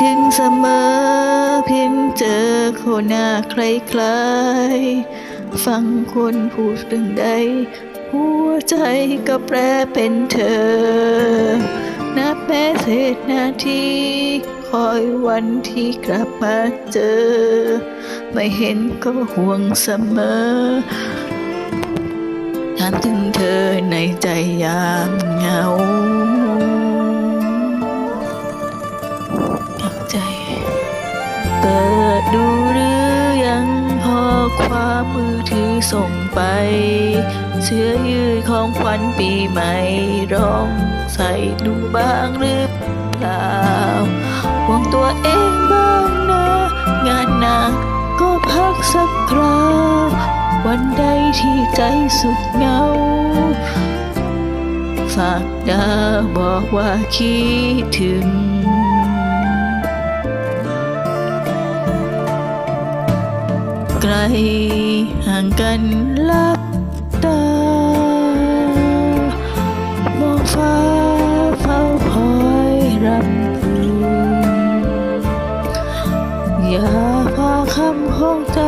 ถึงเสมอ เพียงเจอคนหน้าใครๆฟังคนพูดเรื่องใด หัวใจก็แปรเป็นเธอ นับแม้เศษนาที คอยวันที่กลับมาเจอ ไม่เห็นก็ห่วงเสมอถามถึงเธอในใจยามเหงา ส่งไป เสื้อยืดของขวัญปีใหม่ร้องใส่ดูบ้างหรือเปล่าห่วงตัวเองบ้างนะ งานหนักก็พักสักคราววันใดที่ใจสุดเหงาฝากดาบอกว่าคิดถึง ห่างกันลับตามองฟ้าเฝ้าคอยรำพึงอย่าพาคำของใจ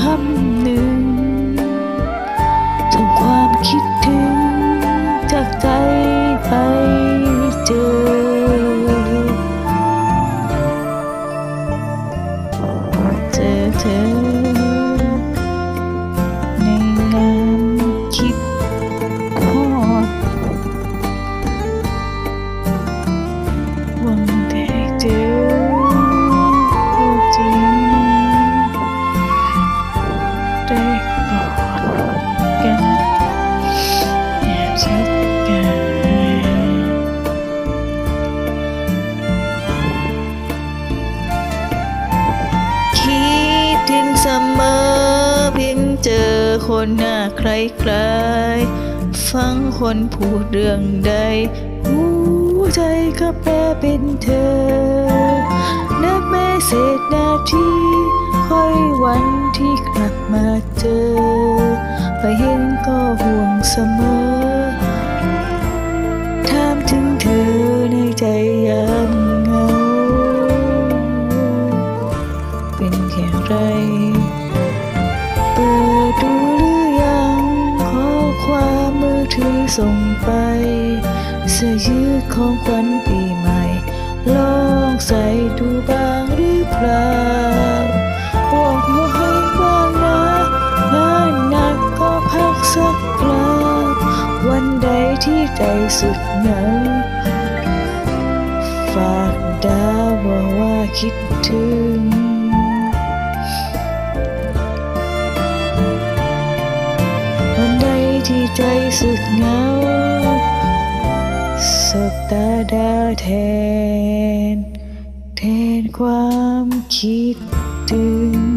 คำหนึ่ง คนหน้าใครๆฟังคนพูดเรื่องใดหัวใจก็แปรเป็นเธอ นับแม้เศษนาทีคอยวันที่กลับมาเจอไปเห็นก็ห่วงเสมอ ส่งไป เสื้อยืดของขวัญปีใหม่ ลองใส่ดูบ้างหรือเปล่าบอกว่าให้บ้างนะงานหนักก็พักสักคราววันใดที่ใจสุดเหงาฝากดาวว่าคิดถึง ใจสุดเหงาสบตาดาวแทน แทนความคิดถึง